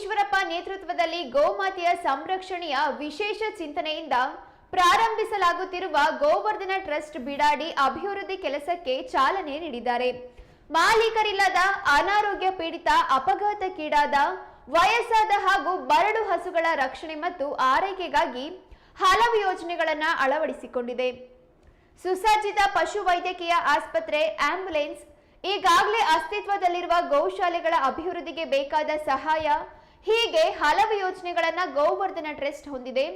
ಈಶ್ವರಪ್ಪ ನೇತೃತ್ವದಲ್ಲಿ ಗೋಮಾತೆಯ ಸಂರಕ್ಷಣೆಯ ವಿಶೇಷ ಚಿಂತನೆಯಿಂದ ಪ್ರಾರಂಭಿಸಲಾಗುತ್ತಿರುವ ಗೋವರ್ಧನ ಟ್ರಸ್ಟ್ ಬಿಡಾಡಿ ಅಭಿವೃದ್ಧಿ ಕೆಲಸಕ್ಕೆ ಚಾಲನೆ ನೀಡಿದ್ದಾರೆ. ಮಾಲೀಕರಿಲ್ಲದ ಅನಾರೋಗ್ಯ ಪೀಡಿತ ಅಪಘಾತಕ್ಕೀಡಾದ ವಯಸ್ಸಾದ ಹಾಗೂ ಬರಡು ಹಸುಗಳ ರಕ್ಷಣೆ ಮತ್ತು ಆರೈಕೆಗಾಗಿ ಹಲವು ಯೋಜನೆಗಳನ್ನು ಅಳವಡಿಸಿಕೊಂಡಿದೆ. ಸುಸಜ್ಜಿತ ಪಶು ವೈದ್ಯಕೀಯ ಆಸ್ಪತ್ರೆ, ಆಂಬ್ಯುಲೆನ್ಸ್, ಈಗಾಗಲೇ ಅಸ್ತಿತ್ವದಲ್ಲಿರುವ ಗೋಶಾಲೆಗಳ ಅಭಿವೃದ್ಧಿಗೆ ಬೇಕಾದ ಸಹಾಯ ಹೀಗೆ ಹಲವು ಯೋಜನೆಗಳನ್ನ ಗೋವರ್ಧನ ಟ್ರಸ್ಟ್ ಹೊಂದಿದೆ.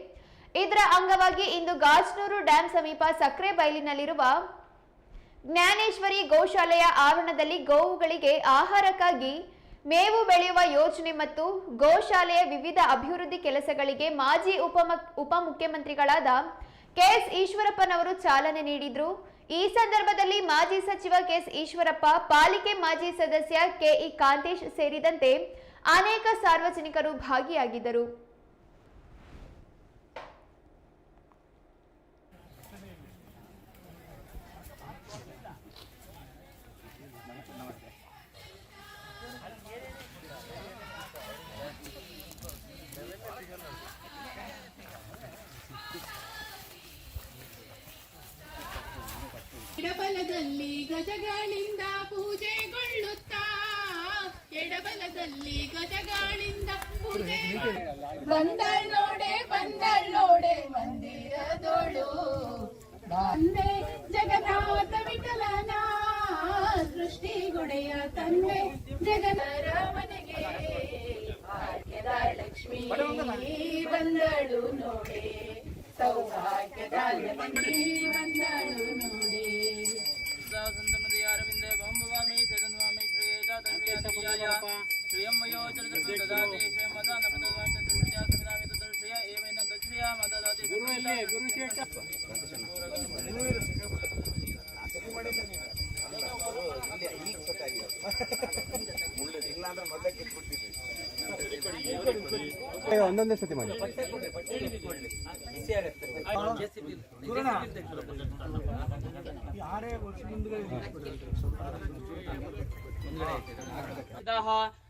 ಇದರ ಅಂಗವಾಗಿ ಇಂದು ಗಾಜನೂರು ಡ್ಯಾಂ ಸಮೀಪ ಸಕ್ಕರೆ ಬಯಲಿನಲ್ಲಿರುವ ಜ್ಞಾನೇಶ್ವರಿ ಗೋಶಾಲೆಯ ಆವರಣದಲ್ಲಿ ಗೋವುಗಳಿಗೆ ಆಹಾರಕ್ಕಾಗಿ ಮೇವು ಬೆಳೆಯುವ ಯೋಜನೆ ಮತ್ತು ಗೋಶಾಲೆಯ ವಿವಿಧ ಅಭಿವೃದ್ಧಿ ಕೆಲಸಗಳಿಗೆ ಮಾಜಿ ಉಪ ಉಪಮುಖ್ಯಮಂತ್ರಿಗಳಾದ ಕೆಎಸ್ ಈಶ್ವರಪ್ಪನವರು ಚಾಲನೆ ನೀಡಿದ್ರು. ಈ ಸಂದರ್ಭದಲ್ಲಿ ಮಾಜಿ ಸಚಿವ ಕೆಎಸ್ ಈಶ್ವರಪ್ಪ, ಪಾಲಿಕೆ ಮಾಜಿ ಸದಸ್ಯ ಕೆಇ ಕಾಂತೇಶ್ ಸೇರಿದಂತೆ ಅನೇಕ ಸಾರ್ವಜನಿಕರು ಭಾಗಿಯಾಗಿದ್ದರು. ಗಜಗಳಿಂದ ಪೂಜೆಗೊಳ್ಳುತ್ತಾ ಎಡಬಲದಲ್ಲಿ ಗಜಗಾಳಿಂದ ಬಂದಳ್ ನೋಡೆ ಬಂದಳ್ ನೋಡೆ ಮಂದಿರದೋಳು. ತಂದೆ ಜಗನ್ನಾಥ ವಿಠಲನ ಸೃಷ್ಟಿಗುಡೆಯ ತಂದೆ ಜಗನ್ನರ ಮನೆಗೆ. ಭಾಗ್ಯದ ಲಕ್ಷ್ಮೀ ಬಂದಳು ನೋಡೆ ಸೌಭಾಗ್ಯದ ಲಕ್ಷ್ಮೀ ಬಂದಳು ನೋಡೆ. ಶ್ರೇಯಜಾತರ್ಯಾಯ ಶ್ರಿಯಂ ವಯೋ ಚರಿತೃದದಾತಿ ಶ್ರೇಯಂ ಮದ ನಮದಾಮಿ ತಸ್ಮಿತ್ಯಾ ಸಮಿದಾಮಿ ತದರ್ಶ್ರಿಯ ಏವೇನ ಗಚ್ಛ್ರಿಯ ಮದದಾತಿ ಗುರುವಲ್ಲೇ ಗುರುಶೇಷ ಒಂದೊಂದೇ ಸತಿ ಮಾಡಿ इदाः ಮತ್ತೆ ಒಂದೊಂದೇ ಸತಿ ಮಾಡಿ.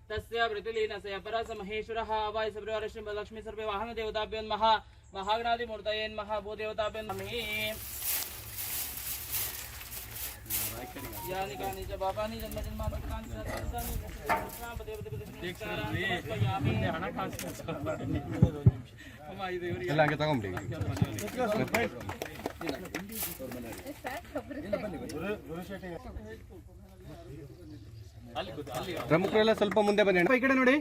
ತಸ್ಯ ವೃತಿಲೀನಸಯ ಪರಸ ಮಹೇಶ್ವರ ಅವಾಯ ಸಬ್ರವರ ಶ್ರೀ ಲಕ್ಷ್ಮೀ ಸರ್ವೇ ವಾಹನ ದೇವತಾಭ್ಯೋನ್ಮಃ ಪ್ರಮುಖರೆಲ್ಲ ಸ್ವಲ್ಪ ಮುಂದೆ ಬನ್ನಿ ಅಣ್ಣ. ಈ ಕಡೆ ನೋಡಿ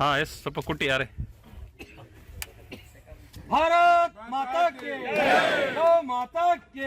ಹಾ ಎಸ್ ಸ್ವಲ್ಪ ಕುಟ್ಟಿ ಯಾರೇ भारत माता के गौ माता के